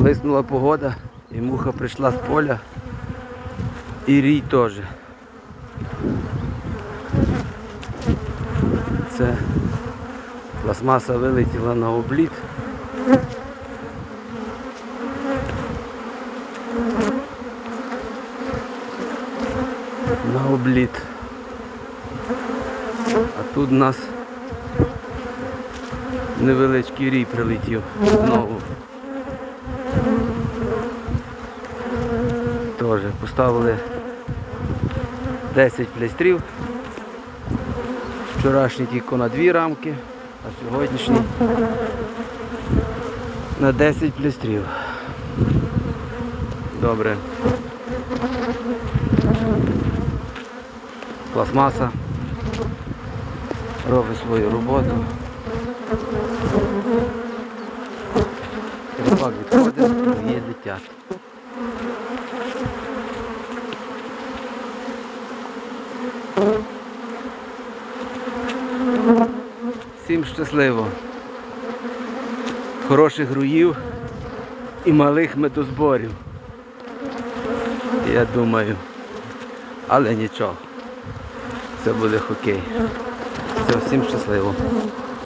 Лиснула погода і муха прийшла з поля. І рій теж. Це пластмаса вилетіла на обліт. На обліт. А тут у нас невеличкий рій прилетів знову. Теж поставили 10 плястрів. Вчорашній тільки на дві рамки, а сьогоднішній на 10 плястрів. Добре. Пластмаса робить свою роботу. Рибак відходить, другі летять. Всім щасливо. Хороших руїв і малих медозборів. Я думаю. Але нічого. Це буде хокей. Все, всім щасливо.